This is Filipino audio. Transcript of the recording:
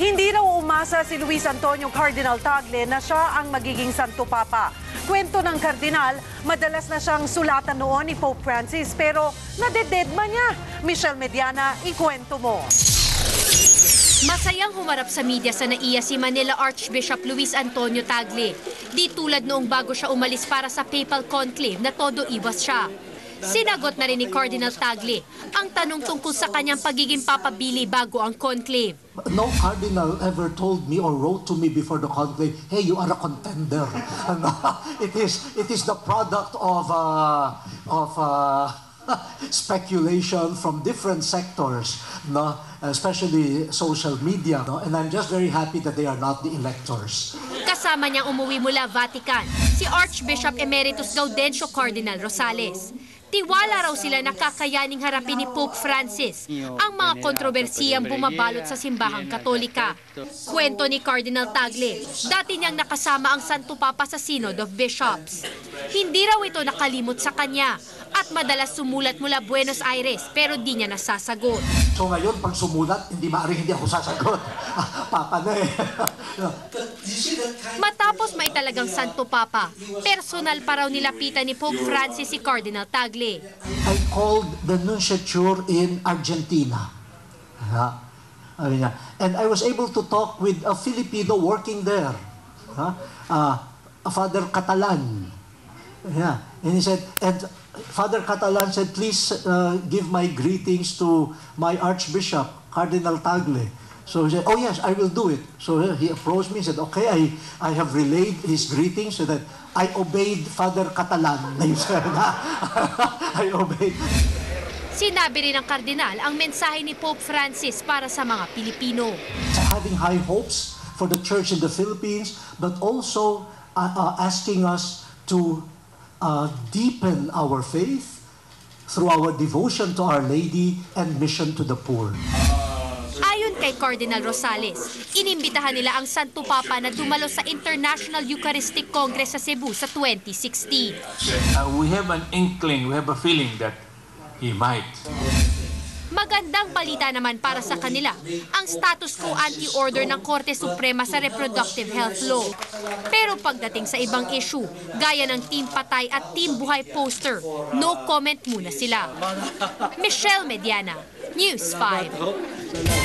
Hindi raw umasa si Luis Antonio Cardinal Tagle na siya ang magiging Santo Papa. Kwento ng Kardinal, madalas na siyang sulatan noon ni Pope Francis pero nadededma niya. Michelle Mediana, ikwento mo. Masayang humarap sa media sa naiya si Manila Archbishop Luis Antonio Tagle. Di tulad noong bago siya umalis para sa papal conclave na todo iwas siya. Sinagot na rin ni Cardinal Tagle ang tanong tungkol sa kanyang pagiging papabili bago ang conclave. No cardinal ever told me or wrote to me before the conclave, "Hey, you are a contender." It is it is the product of uh, of uh, speculation from different sectors, no, especially social media, no? and I'm just very happy that they are not the electors. Kasama niyang umuwi mula Vatican, si Archbishop Emeritus Gaudencio Cardinal Rosales. Tiwala raw sila na kakayaning harapin ni Pope Francis ang mga kontrobersiyang bumabalot sa simbahang katolika. Kwento ni Cardinal Tagle, dati niyang nakasama ang Santo Papa sa Synod of Bishops. Hindi raw ito nakalimot sa kanya at madalas sumulat mula Buenos Aires pero di niya nasasagot. So ngayon, pag sumulat, hindi maaaring hindi ako sasagot. Papa na eh. Matapos may talagang Santo Papa, personal pa raw nilapitan ni Pope Francis si Cardinal Tagle. I called the nunciature in Argentina. Ha? Sabi niya. And I was able to talk with a Filipino working there. Ha? Uh, Father Catalan. Yeah. And he said, and Father Catalan said, please uh, give my greetings to my Archbishop, Cardinal Tagle. So he said, oh yes, I will do it. So he approached me and said, okay, I, I have relayed his greetings so that I obeyed Father Catalan. I obeyed. Sinabi rin ng kardinal ang mensahe ni Pope Francis para sa mga Pilipino. Having high hopes for the church in the Philippines, but also uh, uh, asking us to uh, deepen our faith through our devotion to Our Lady and mission to the poor. Ayon kay Cardinal Rosales, inimbitahan nila ang Santo Papa na dumalo sa International Eucharistic Congress sa Cebu sa 2016. Uh, we have an inkling, we have a feeling that he might. Magandang balita naman para sa kanila ang status quo anti-order ng Korte Suprema sa reproductive health law. Pero pagdating sa ibang issue, gaya ng Team Patay at Team Buhay poster, no comment muna sila. Michelle Mediana, News 5.